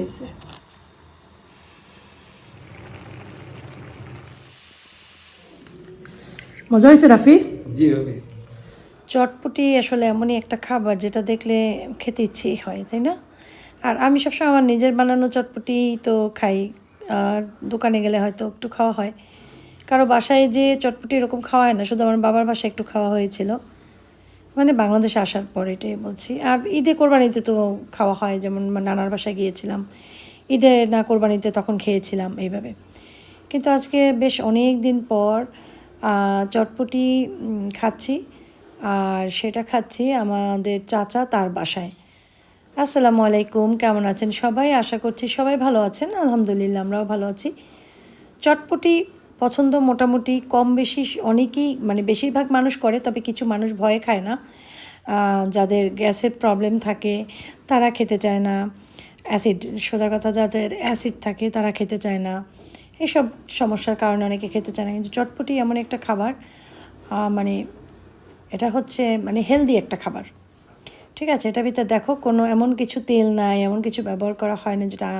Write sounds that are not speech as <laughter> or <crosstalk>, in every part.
হয়েছে। মজা হয়েছে রাফি? জি চটপটি আসলে এমনই একটা খাবার যেটা দেখলে খেতে ইচ্ছেই হয় তাই না? আর আমি সবসময় আমার নিজের বানানো চটপটি তো খাই আর দোকানে গেলে হয়তো একটু খাওয়া হয়। কারও বাসায় যে চটপটি এরকম খাওয়া হয় না শুধু আমার বাবার বাসায় একটু খাওয়া হয়েছিল। মানে বাংলাদেশে আসার পর এটাই বলছি। আর ঈদে কোরবানিতে তো খাওয়া হয়, যেমন নানার বাসায় গিয়েছিলাম। ঈদে না কোরবানিতে তখন খেয়েছিলাম এইভাবে। কিন্তু আজকে বেশ অনেক দিন পর চটপটি খাচ্ছি। আর সেটা খাচ্ছি আমাদের চাচা তার বাসায়। আসসালামু আলাইকুম, কেমন আছেন সবাই? আশা করছি সবাই ভালো আছেন। আলহামদুলিল্লাহ, আমরাও ভালো আছি। চটপটি পছন্দ মোটামুটি কম বেশি অনেকেই মানে বেশিরভাগ মানুষ করে, তবে কিছু মানুষ ভয়ে খায় না। যাদের গ্যাসের প্রবলেম থাকে, তারা খেতে চায় না। অ্যাসিড, সোজা কথা, যাদের অ্যাসিড থাকে, তারা খেতে চায় না। এসব সমস্যার কারণে অনেকে খেতে চায় না। কিন্তু চটপটি এমন একটা খাবার মানে এটা হচ্ছে মানে হেলদি একটা খাবার। ঠিক আছে? এটা ভিতরে দেখো, কোনো এমন কিছু তেল নাই, এমন কিছু ব্যবহার করা হয় না যেটা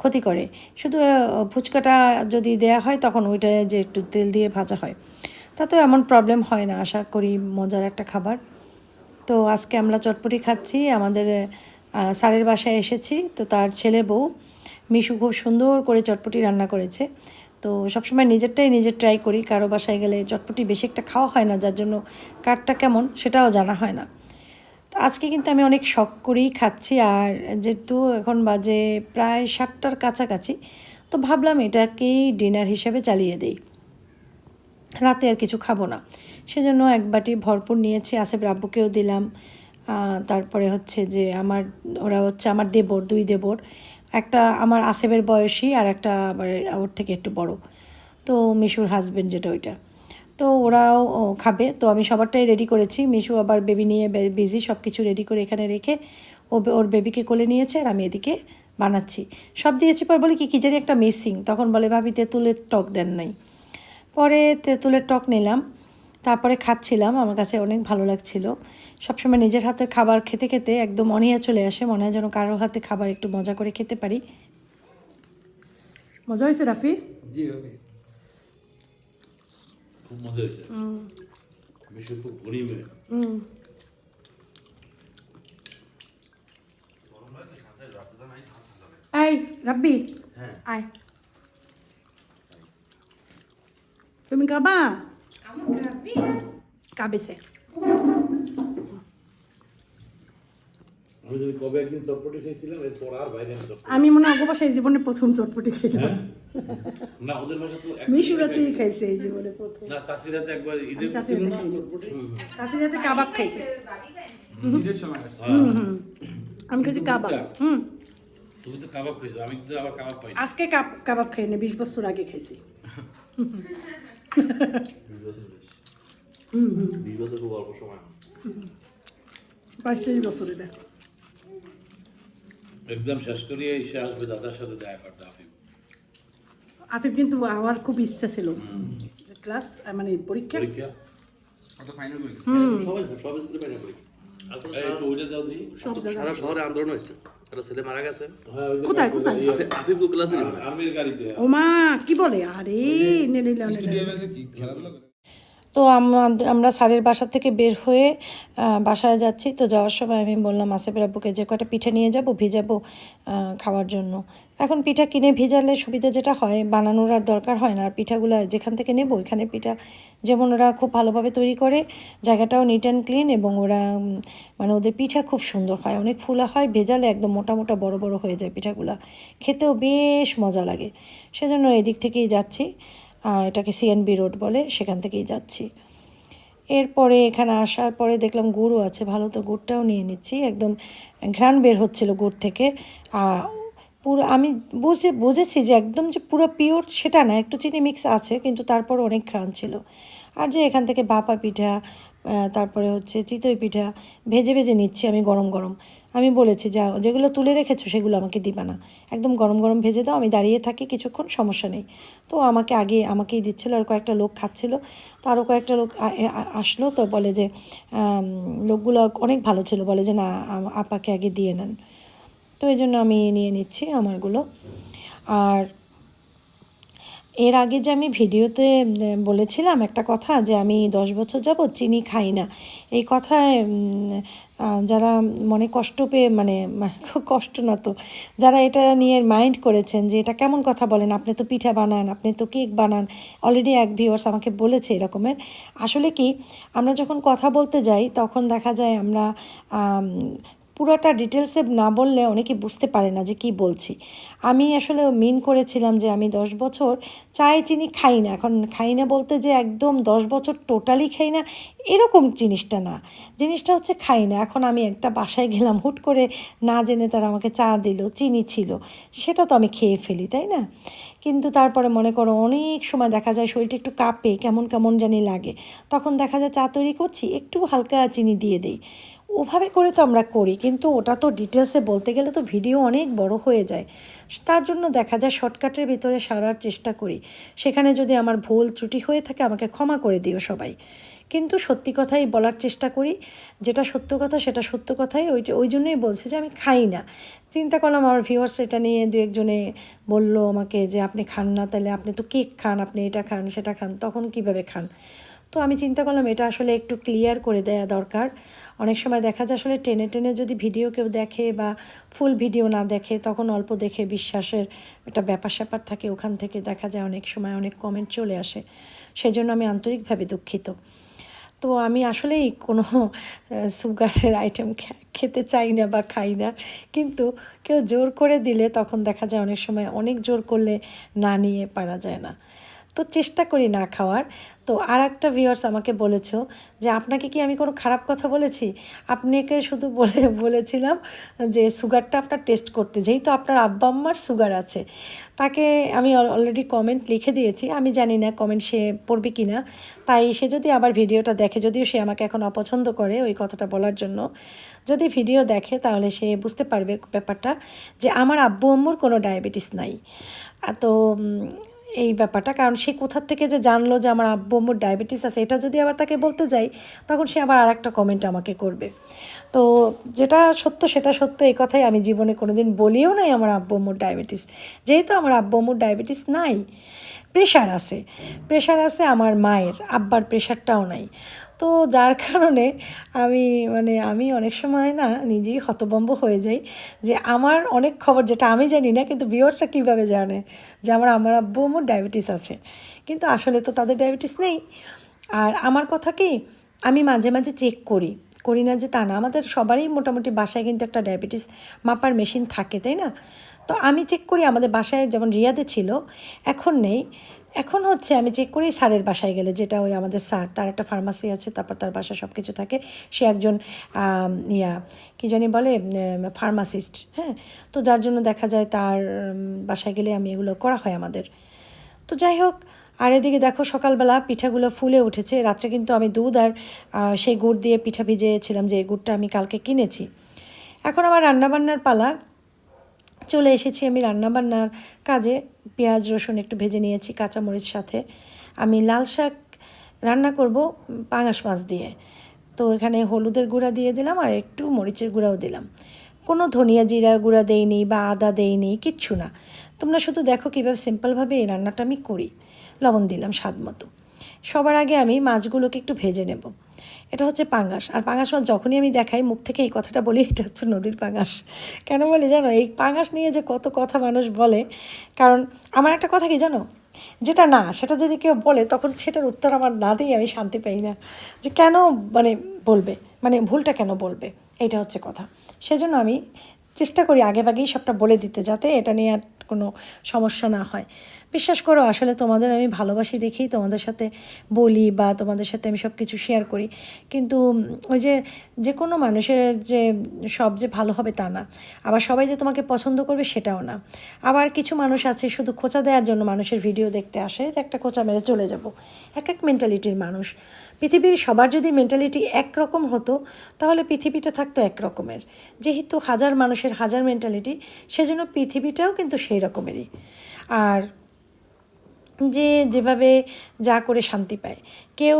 ক্ষতি করে। শুধু ফুচকাটা যদি দেয়া হয় তখন ওইটা যে একটু তেল দিয়ে ভাজা হয়, তাতেও এমন প্রবলেম হয় না, আশা করি মজার একটা খাবার। তো আজকে আমরা চটপটি খাচ্ছি, আমাদের স্যারের বাসায় এসেছি, তো তার ছেলে বউ, মিশু খুব সুন্দর করে চটপটি রান্না করেছে। তো সবসময় নিজেরটাই নিজের ট্রাই করি, কারও বাসায় গেলে চটপটি বেশি একটা খাওয়া হয় না, যার জন্য কারটা কেমন সেটাও জানা হয় না। আজকে কিন্তু আমি অনেক শখ করেই খাচ্ছি আর যেহেতু এখন বাজে প্রায় সাতটার কাছাকাছি, তো ভাবলাম এটাকেই ডিনার হিসেবে চালিয়ে দিই। রাতে আর কিছু খাব না। সেজন্য এক বাটি ভরপুর নিয়েছি, আসেফ রাব্বুকেও দিলাম। তারপরে হচ্ছে যে আমার, ওরা হচ্ছে আমার দেবর, দুই দেবর। একটা আমার আসেবের বয়সী আর একটা আবার ওর থেকে একটু বড়। তো মিশুর হাজবেন্ড যেটা ওইটা। তো ওরাও খাবে। তো আমি সবারটাই রেডি করেছি। মিশু আবার বেবি নিয়ে বিজি সব কিছু রেডি করে এখানে রেখে ও বে- ওর বেবিকে কোলে নিয়েছে আর আমি এদিকে বানাচ্ছি। সব দিয়েছি পর বলি কি কী জানি একটা মিসিং তখন বলে ভাবি তেঁতুলের টক দেন নাই। পরে তেঁতুলের টক নিলাম। তারপরে খাচ্ছিলাম। আমার কাছে অনেক ভালো লাগছিল। সবসময় নিজের হাতের খাবার খেতে খেতে একদম অনিয়া চলে আসে। মনে হয় যেন কারোর হাতে খাবার একটু মজা করে খেতে পারি। মজা হয়েছে রাফি? জি খুব মজা হয়েছে মিশু খুব গরিব মেয়ে হুম এই রাব্বি হ্যাঁ আয় তুমি খাবা কাবেছে আমি যদি কবে আর বাইরে আমি মনে হয় আগো বাসায় জীবনে প্রথম চটপটি খাইলাম হ্যাঁ <laughs> না ওদের বাসা তো মিশুরাতেই খাইছে এই জীবনে প্রথম। না একবার ছিল না কাবাব খাইছে। ঈদের সময় হ্যাঁ। হুম আমি খাইছি কাবাব। হুম। তুমি তো কাবাব খাইছো আমি কিন্তু আবার কাবাব পাই আজকে কাবাব খাই না বিশ বছর আগে খাইছি। হুম হুম। বিশ বছর খুব অল্প সময়। বাইশ তেইশ বছর এটা। এক্সাম শেষ করিয়ে এসে আসবে দাদার সাথে দেখা করতে আফিফ কিন্তু আমার খুব ইচ্ছা ছিল। ক্লাস মানে পরীক্ষা। জায়গায়। সারা শহরে আন্দোলন হয়েছে। ছেলে মারা গেছে। হ্যাঁ কোথায়, কোথায়? আফিফ ক্লাসে আর্মির গাড়িতে। ও মা কি বলে? আরে নে তো আমরা স্যারের বাসা থেকে বের হয়ে বাসায় যাচ্ছি। তো যাওয়ার সময় আমি বললাম আসেফের আব্বুকে যে কটা পিঠে নিয়ে যাব, ভিজাবো খাওয়ার জন্য। এখন পিঠা কিনে ভিজালে সুবিধা যেটা হয়, বানানোর আর দরকার হয় না। আর পিঠাগুলো যেখান থেকে নেব, ওইখানে পিঠা। যেমন ওরা খুব ভালোভাবে তৈরি করে, জায়গাটাও নিট অ্যান্ড ক্লিন এবং ওরা মানে ওদের পিঠা খুব সুন্দর হয়। অনেক ফুলা হয়, ভেজালে একদম মোটা মোটা বড় বড় হয়ে যায় পিঠাগুলো। খেতেও বেশ মজা লাগে। সেজন্য এদিক থেকেই যাচ্ছি। এটাকে সিএনবি রোড বলে, সেখান থেকেই যাচ্ছি। এরপরে এখানে আসার পরে দেখলাম গুড়ও আছে, ভালো তো গুড়টাও নিয়ে নিচ্ছি। একদম ঘ্রাণ বের হচ্ছিল গুড় থেকে। পুরো আমি বুঝে, বুঝেছি যে একদম যে পুরো পিওর সেটা না, একটু চিনি মিক্স আছে, কিন্তু তারপর অনেক ঘ্রাণ ছিল। আর যে এখান থেকে বাপা পিঠা তারপরে হচ্ছে চিতই পিঠা ভেজে ভেজে নিচ্ছি আমি গরম গরম। আমি বলেছি যা যেগুলো তুলে রেখেছো সেগুলো আমাকে দিবা না। একদম গরম গরম ভেজে দাও, আমি দাঁড়িয়ে থাকি কিছুক্ষণ, সমস্যা নেই। তো আমাকে আগে, আমাকেই দিচ্ছিল আর কয়েকটা লোক খাচ্ছিল। তো আরও কয়েকটা লোক আসলো তো বলে যে লোকগুলো অনেক ভালো ছিল। বলে যে, না আপাকে আগে দিয়ে নেন। তো এই জন্য আমি নিয়ে নিচ্ছি আমারগুলো। আর এর আগে যে আমি ভিডিওতে বলেছিলাম একটা কথা যে আমি দশ বছর যাবৎ চিনি খাই না। এই কথায় যারা মনে কষ্ট পেয়ে মানে খুব কষ্ট না তো যারা এটা নিয়ে মাইন্ড করেছেন যে এটা কেমন কথা বলেন আপনি তো পিঠা বানান আপনি তো কেক বানান অলরেডি এক ভিউয়ার্স আমাকে বলেছে এরকমের। আসলে কি আমরা যখন কথা বলতে যাই তখন দেখা যায় আমরা আম, পুরোটা ডিটেলসে না বললে অনেকে বুঝতে পারে না যে কি বলছি। আমি আসলে মিন করেছিলাম যে আমি দশ বছর চায়ে চিনি খাই না। এখন খাই না বলতে যে একদম দশ বছর টোটালি খাই না, এরকম জিনিসটা না। জিনিসটা হচ্ছে খাই না। এখন আমি একটা বাসায় গেলাম, হুট করে না জেনে তারা আমাকে চা দিল, চিনি ছিল। সেটা তো আমি খেয়ে ফেলি, তাই না? কিন্তু তারপরে মনে করো অনেক সময় দেখা যায় শরীরটা একটু কাঁপে, কেমন কেমন জানি লাগে। তখন দেখা যায় চা তৈরি করছি, একটু হালকা চিনি দিয়ে দিই। ওভাবে করে তো আমরা করি, কিন্তু ওটা তো ডিটেলসে বলতে গেলে তো ভিডিও অনেক বড় হয়ে যায়। তার জন্য দেখা যায় শর্টকাটের ভিতরে সারার চেষ্টা করি। সেখানে যদি আমার ভুল ত্রুটি হয়ে থাকে আমাকে ক্ষমা করে দিও সবাই। কিন্তু সত্যি কথাই বলার চেষ্টা করি, যেটা সত্য কথা সেটা সত্য কথাই, ওই ওই জন্যই বলছি যে আমি খাই না। চিন্তা করলাম আমার ভিউয়ার্স এটা নিয়ে দু একজনে বলল আমাকে যে আপনি খান না, তাহলে আপনি তো কেক খান, আপনি এটা খান, সেটা খান, তখন কীভাবে খান? তো আমি চিন্তা করলাম এটা আসলে একটু ক্লিয়ার করে দেওয়া দরকার। অনেক সময় দেখা যায় আসলে টেনে টেনে যদি ভিডিও কেউ দেখে বা ফুল ভিডিও না দেখে, তখন অল্প দেখে বিশ্বাসের একটা ব্যাপার স্যাপার থাকে, ওখান থেকে দেখা যায় অনেক সময় অনেক কমেন্ট চলে আসে। সেই জন্য আমি আন্তরিকভাবে দুঃখিত। তো আমি আসলেই কোনো সুগারের আইটেম খেতে চাই না বা খাই না, কিন্তু কেউ জোর করে দিলে তখন দেখা যায় অনেক সময় অনেক জোর করলে না নিয়ে পারা যায় না। তো চেষ্টা করি না খাওয়ার। তো আর একটা ভিউয়ার্স আমাকে বলেছ যে, আপনাকে কি আমি কোনো খারাপ কথা বলেছি? আপনাকে শুধু বলে, বলেছিলাম যে, সুগারটা আপনার টেস্ট করতে। যেহেতু আপনার আব্বা আম্মার সুগার আছে। তাকে আমি অলরেডি কমেন্ট লিখে দিয়েছি। আমি জানি না কমেন্ট সে পড়বে কি না তাই সে যদি আবার ভিডিওটা দেখে, যদিও সে আমাকে এখন অপছন্দ করে ওই কথাটা বলার জন্য, যদি ভিডিও দেখে তাহলে সে বুঝতে পারবে ব্যাপারটা যে, আমার আব্বু আম্মুর কোনো ডায়াবেটিস নাই। তো এই ব্যাপারটা। কারণ সে কোথার থেকে যে জানলো যে আমার আব্বু আম্মুর ডায়াবেটিস আছে, এটা যদি আবার তাকে বলতে যাই, তখন সে আবার আর একটা কমেন্ট আমাকে করবে। তো যেটা সত্য সেটা সত্য, এই কথাই আমি জীবনে কোনো দিন বলিও নাই আমার আব্বু আম্মুর ডায়াবেটিস যেহেতু আমার আব্বু আম্মুর ডায়াবেটিস নাই প্রেশার আছে। প্রেশার আছে আমার মায়ের, আব্বার প্রেশারটাও নাই। তো যার কারণে আমি মানে আমি অনেক সময় না নিজেই হতবম্ব হয়ে যাই যে আমার অনেক খবর যেটা আমি জানি না, কিন্তু বিয়র্সা কীভাবে জানে যে আমার আমার আব্বু আমার ডায়াবেটিস আছে? কিন্তু আসলে তো তাদের ডায়াবেটিস নেই। আর আমার কথা কি, আমি মাঝে মাঝে চেক করি। করি না যে তা না, আমাদের সবারই মোটামুটি বাসায় কিন্তু একটা ডায়াবেটিস মাপার মেশিন থাকে, তাই না? তো আমি চেক করি, আমাদের বাসায় যেমন রিয়াদে ছিল, এখন নেই। এখন হচ্ছে আমি চেক করি স্যারের বাসায় গেলে, যেটা ওই আমাদের স্যার, তার একটা ফার্মাসি আছে, তারপর তার বাসায় সব কিছু থাকে। সে একজন ইয়া, কী জানি বলে ফার্মাসিস্ট হ্যাঁ? তো যার জন্য দেখা যায় তার বাসায় গেলে আমি এগুলো করা হয় আমাদের। তো যাই হোক, আর এদিকে দেখো সকালবেলা পিঠাগুলো ফুলে উঠেছে। রাত্রে কিন্তু আমি দুধ আর সেই গুড় দিয়ে পিঠা ভিজিয়েছিলাম যে গুড়টা আমি কালকে কিনেছি। এখন আমার রান্নাবান্নার পালা। চলে এসেছি আমি রান্নাবান্নার কাজে। পেঁয়াজ, রসুন একটু ভেজে নিয়েছি, কাঁচামরিচ সাথে। আমি লাল শাক রান্না করব পাঙাশ মাছ দিয়ে। তো এখানে হলুদের গুঁড়া দিয়ে দিলাম আর একটু মরিচের গুঁড়াও দিলাম। কোনো ধনিয়া জিরা গুঁড়া দেইনি বা আদা দেইনি, কিচ্ছু না। তোমরা শুধু দেখো কীভাবে সিম্পলভাবে এই রান্নাটা আমি করি। লবণ দিলাম স্বাদ মতো। সবার আগে আমি মাছগুলোকে একটু ভেজে নেব। এটা হচ্ছে পাঙ্গাস আর পাঙ্গাস মাছ যখনই আমি দেখাই, মুখ থেকে এই কথাটা বলি, এটা হচ্ছে নদীর পাঙ্গাস কেন বলি জানো? এই পাঙ্গাস নিয়ে যে কত কথা মানুষ বলে, কারণ আমার একটা কথা কি জানো? যেটা না, সেটা যদি কেউ বলে, তখন সেটার উত্তর আমার না দিয়ে আমি শান্তি পাই না। যে কেন মানে বলবে? মানে ভুলটা কেন বলবে? এইটা হচ্ছে কথা। সেজন্য আমি চেষ্টা করি আগেভাগেই সবটা বলে দিতে, যাতে এটা নিয়ে আর কোনো সমস্যা না হয়। বিশ্বাস করো, আসলে তোমাদের আমি ভালোবাসি দেখেই তোমাদের সাথে বলি বা তোমাদের সাথে আমি সব কিছু শেয়ার করি। কিন্তু ওই যে যে কোনো মানুষের যে সব যে ভালো হবে তা না। আবার সবাই যে তোমাকে পছন্দ করবে সেটাও না। আবার কিছু মানুষ আছে শুধু খোঁচা দেওয়ার জন্য মানুষের ভিডিও দেখতে আসে, যে একটা খোঁচা মেরে চলে যাব। এক এক মেন্টালিটির মানুষ। পৃথিবীর সবার যদি মেন্টালিটি একরকম হতো, তাহলে পৃথিবীটা থাকতো এক রকমের যেহেতু হাজার মানুষের হাজার মেন্টালিটি সেজন্য পৃথিবীটাও কিন্তু সেই রকমেরই আর যে যেভাবে যা করে শান্তি পায়। কেউ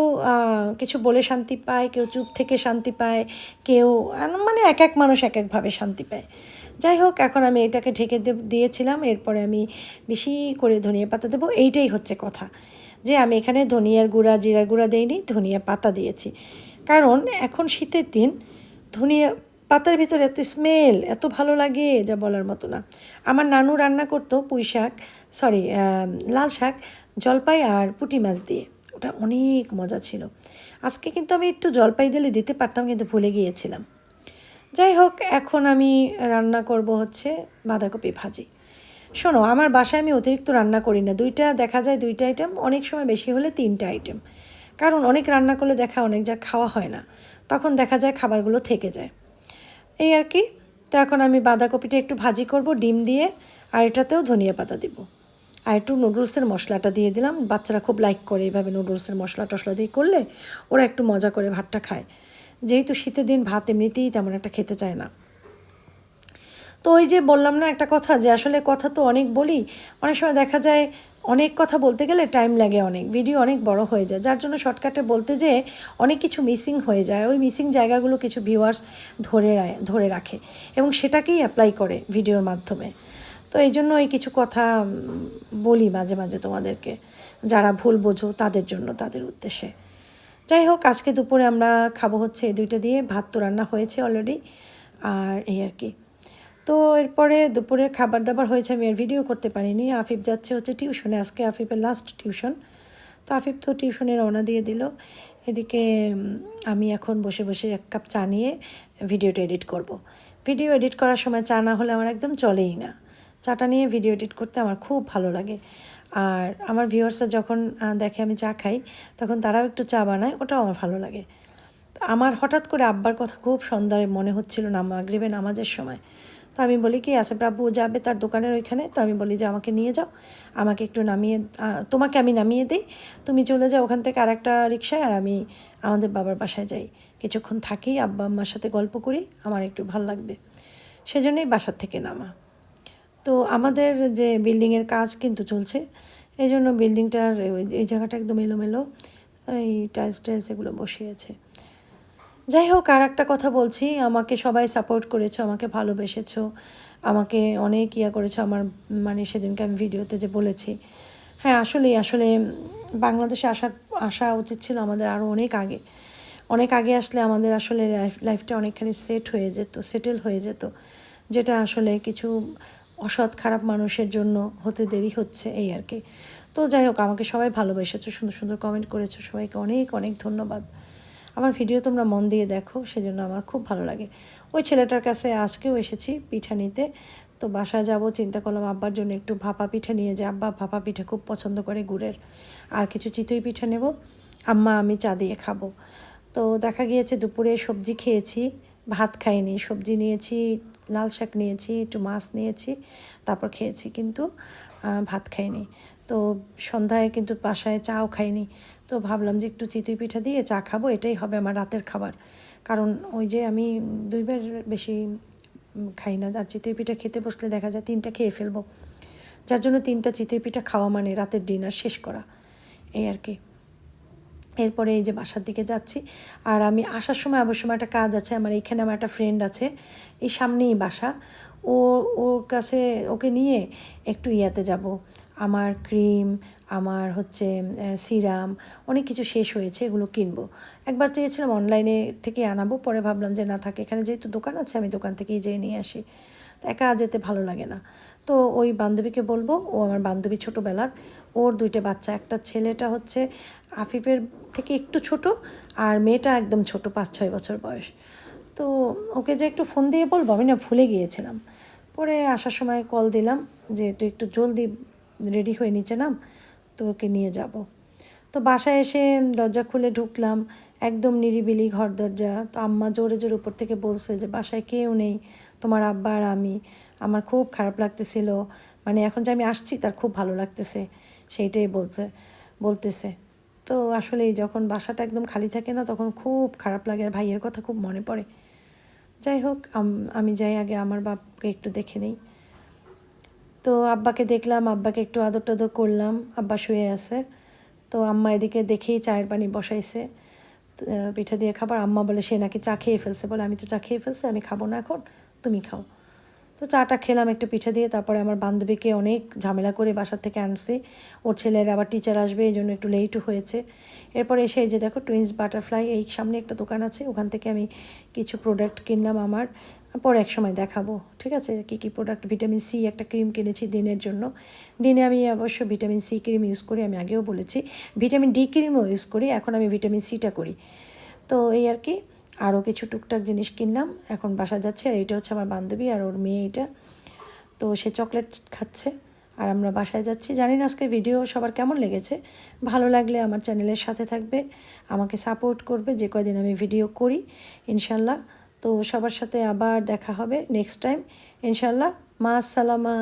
কিছু বলে শান্তি পায়, কেউ চুপ থেকে শান্তি পায়, কেউ মানে এক এক মানুষ এক একভাবে শান্তি পায়। যাই হোক, এখন আমি এটাকে ঢেকে দিয়েছিলাম, এরপরে আমি বেশি করে ধনিয়া পাতা দেবো। এইটাই হচ্ছে কথা, যে আমি এখানে ধনিয়ার গুঁড়া, জিরার গুঁড়া দেইনি, ধনিয়া পাতা দিয়েছি। কারণ এখন শীতের দিন, ধনিয়া পাতার ভিতরে এত স্মেল এত ভালো লাগে যা বলার মতো না। আমার নানু রান্না করতো পুঁই শাক সরি লাল শাক, জলপাই আর পুঁটি মাছ দিয়ে। ওটা অনেক মজা ছিল। আজকে কিন্তু আমি একটু জলপাই দিলে দিতে পারতাম, কিন্তু ভুলে গিয়েছিলাম। যাই হোক, এখন আমি রান্না করব হচ্ছে বাঁধাকপি ভাজি। শোনো, আমার বাসায় আমি অতিরিক্ত রান্না করি না। দুইটা দেখা যায় দুইটা আইটেম অনেক সময় বেশি হলে তিনটা আইটেম কারণ অনেক রান্না করলে দেখা, অনেক যা খাওয়া হয় না। তখন দেখা যায় খাবারগুলো থেকে যায়। এই আর কি। তো এখন আমি বাঁধাকপিটা একটু ভাজি করব, ডিম দিয়ে, আর এটাতেও ধনিয়া পাতা দিব। আর একটু নুডলসের মশলাটা দিয়ে দিলাম। বাচ্চারা খুব লাইক করে এইভাবে নুডলসের মশলা টশলা দিয়ে করলে ওরা একটু মজা করে ভাতটা খায়। যেহেতু শীতের দিন ভাত এমনিতেই তেমন একটা খেতে চায় না। তো ওই যে বললাম না একটা কথা যে আসলে কথা তো অনেক বলি, অনেক সময় দেখা যায় অনেক কথা বলতে গেলে টাইম লাগে অনেক। ভিডিও অনেক বড় হয়ে যায়। যার জন্য শর্টকাটে বলতে যে অনেক কিছু মিসিং হয়ে যায়। ওই মিসিং জায়গাগুলো কিছু ভিউয়ার্স ধরে ধরে রাখে এবং সেটাকেই অ্যাপ্লাই করে ভিডিওর মাধ্যমে। তো এই জন্য এই কিছু কথা বলি মাঝে মাঝে তোমাদেরকে। যারা ভুল বোঝো, তাদের জন্য, তাদের উদ্দেশ্যে। যাই হোক, আজকে দুপুরে আমরা খাব হচ্ছে এই দুইটা দিয়ে। ভাত তো রান্না হয়েছে অলরেডি আর এই আর কি। তো এরপরে দুপুরের খাবার দাবার হয়েছে, আমি আর ভিডিও করতে পারিনি। আফিফ যাচ্ছে হচ্ছে টিউশনে আজকে আফিফের লাস্ট টিউশন তো আফিফ তো টিউশনে রওনা দিয়ে দিল। এদিকে আমি এখন বসে বসে এক কাপ চা নিয়ে ভিডিওটা এডিট করব। ভিডিও এডিট করার সময় চা না হলে আমার একদম চলেই না। চাটা নিয়ে ভিডিও এডিট করতে আমার খুব ভালো লাগে। আর আমার ভিউয়ার্সরা যখন দেখে আমি চা খাই, তখন তারাও একটু চা বানায়, ওটাও আমার ভালো লাগে। আমার হঠাৎ করে আব্বার কথা খুব সন্ধ্যায় মনে হচ্ছিল না, মাগরিবে নামাজের সময়। তো আমি বলি কি আসে প্রাবু যাবে তার দোকানের ওইখানে? তো আমি বলি, যে আমাকে নিয়ে যাও, আমাকে একটু নামিয়ে তোমাকে আমি নামিয়ে দিই। তুমি চলে যাও ওখান থেকে আর একটা রিক্সায় আর আমি আমাদের বাবার বাসায় যাই। কিছুক্ষণ থাকি, আব্বা আম্মার সাথে গল্প করি, আমার একটু ভালো লাগবে। সেজন্যই বাসার থেকে নামা। তো আমাদের যে বিল্ডিংয়ের কাজ কিন্তু চলছে এই জন্য বিল্ডিংটার এই জায়গাটা একদম এলোমেলো, এই টাইলস টাইলস এগুলো বসিয়েছে যাই হোক, আর একটা কথা বলছি, আমাকে সবাই সাপোর্ট করেছ, আমাকে ভালোবেসেছো, আমাকে অনেক ইয়া করেছ, আমার মানে সেদিনকে আমি ভিডিওতে যে বলেছি। হ্যাঁ আসলেই, আসলে বাংলাদেশে আসার আসা উচিত ছিল আমাদের আরও অনেক আগে। অনেক আগে আসলে আমাদের আসলে লাইফ লাইফটা অনেকখানি সেট হয়ে যেত সেটেল হয়ে যেত। যেটা আসলে কিছু অসৎ, খারাপ মানুষের জন্য হতে দেরি হচ্ছে এই আর কি। তো যাই হোক, আমাকে সবাই ভালোবেসেছো, সুন্দর সুন্দর কমেন্ট করেছ, সবাইকে অনেক অনেক ধন্যবাদ। আমার ভিডিও তোমরা মন দিয়ে দেখো, সেজন্য আমার খুব ভালো লাগে। ওই ছেলেটার কাছে আজকেও এসেছি পিঠা নিতে। তো বাসায় যাব, চিন্তা করলাম আব্বার জন্য একটু ভাপা পিঠা নিয়ে যে আব্বা ভাপা পিঠা খুব পছন্দ করে গুড়ের। আর কিছু চিতই পিঠা নেব। আম্মা, আমি চা দিয়ে খাব। তো দেখা গিয়েছে দুপুরে সবজি খেয়েছি, ভাত খাইনি। সবজি নিয়েছি, লাল শাক নিয়েছি, একটু মাছ নিয়েছি, তারপর খেয়েছি কিন্তু ভাত খাইনি। তো সন্ধ্যায় কিন্তু বাসায় চাও খাইনি। তো ভাবলাম যে একটু চিতই পিঠা দিয়ে চা খাব, এটাই হবে আমার রাতের খাবার। কারণ ওই যে আমি দুইবার বেশি খাই না, আর চিতই পিঠা খেতে বসলে দেখা যায় তিনটা খেয়ে ফেলব। যার জন্য তিনটা চিতই পিঠা খাওয়া মানে রাতের ডিনার শেষ করা। এই আর কি। এরপরে এই যে বাসার দিকে যাচ্ছি, আর আমি আসার সময় অবশ্য আমার একটা কাজ আছে, আমার এইখানে আমার একটা ফ্রেন্ড আছে, এই সামনেই বাসা। ও, ওর কাছে ওকে নিয়ে একটু ইয়াতে যাব। আমার ক্রিম, আমার হচ্ছে সিরাম, অনেক কিছু শেষ হয়েছে, এগুলো কিনবো। একবার চেয়েছিলাম অনলাইনে থেকে আনাবো, পরে ভাবলাম যে না থাকে, এখানে যেহেতু দোকান আছে, আমি দোকান থেকেই যেয়ে নিয়ে আসি। একা যেতে ভালো লাগে না। তো ওই বান্ধবীকে বলব, ও আমার বান্ধবী ছোটোবেলার, ওর দুইটা বাচ্চা, একটা ছেলেটা হচ্ছে আফিফের থেকে একটু ছোট, আর মেয়েটা একদম ছোট, পাঁচ, ছয় বছর বয়স। তো ওকে যে একটু ফোন দিয়ে বলব, আমি না ভুলে গিয়েছিলাম। পরে আসার সময় কল দিলাম যে, তুই একটু জলদি রেডি হয়ে নিচে নাম, তো ওকে নিয়ে যাব। তো বাসায় এসে দরজা খুলে ঢুকলাম, একদম নিরিবিলি ঘর দরজা। তো আম্মা জোরে জোরে উপর থেকে বলছে যে, বাসায় কেউ নেই, তোমার আব্বা আর আমি। আমার খুব খারাপ লাগতেছিল। মানে এখন যে আমি আসছি, তার খুব ভালো লাগতেছে। সেইটাই বলতে বলতেছে। তো আসলে যখন বাসাটা একদম খালি থাকে না, তখন খুব খারাপ লাগে আর ভাইয়ের কথা খুব মনে পড়ে। যাই হোক আম- যাই আগে আমার বাপকে একটু দেখে নেই। তো আব্বাকে দেখলাম, আব্বাকে একটু আদর টাদর করলাম, আব্বা শুয়ে আছে। তো আম্মা এদিকে দেখেই চায়ের পানি বসাইছে পিঠা দিয়ে খাবার। আম্মা বলে, সে নাকি চা খেয়ে ফেলছে। বলে, আমি তো চা খেয়ে ফেলছি, আমি খাব না এখন, তুমি খাও। তো চাটা খেলাম একটু পিঠা দিয়ে, তারপরে আমার বান্ধবীকে অনেক ঝামেলা করে বাসার থেকে আনছি। ওর ছেলের আবার টিচার আসবে, এই জন্য একটু লেটও হয়েছে। এরপরে এসে যে দেখো টুইন্স বাটারফ্লাই এই সামনে একটা দোকান আছে, ওখান থেকে আমি কিছু প্রোডাক্ট কিনলাম আমার। পরে এক সময় দেখাবো, ঠিক আছে? কী কী প্রোডাক্ট ভিটামিন সি একটা ক্রিম কিনেছি দিনের জন্য। দিনে আমি অবশ্য ভিটামিন সি ক্রিম ইউজ করি, আমি আগেও বলেছি। ভিটামিন ডি ক্রিমও ইউজ করি, এখন আমি ভিটামিন সিটা করি। তো এই আর কি, আরও কিছু টুকটাক জিনিস কিনলাম, এখন বাসা যাচ্ছে, আর এটা হচ্ছে আমার বান্ধবী আর ওর মেয়ে এটা। তো সে চকলেট খাচ্ছে, আর আমরা বাসায় যাচ্ছি। জানি না আজকে ভিডিও সবার কেমন লেগেছে। ভালো লাগলে আমার চ্যানেলের সাথে থাকবে, আমাকে সাপোর্ট করবে, যে কয়দিন আমি ভিডিও করি, ইনশাল্লাহ। তো সবার সাথে আবার দেখা হবে নেক্সট টাইম ইনশাল্লাহ মা সালামা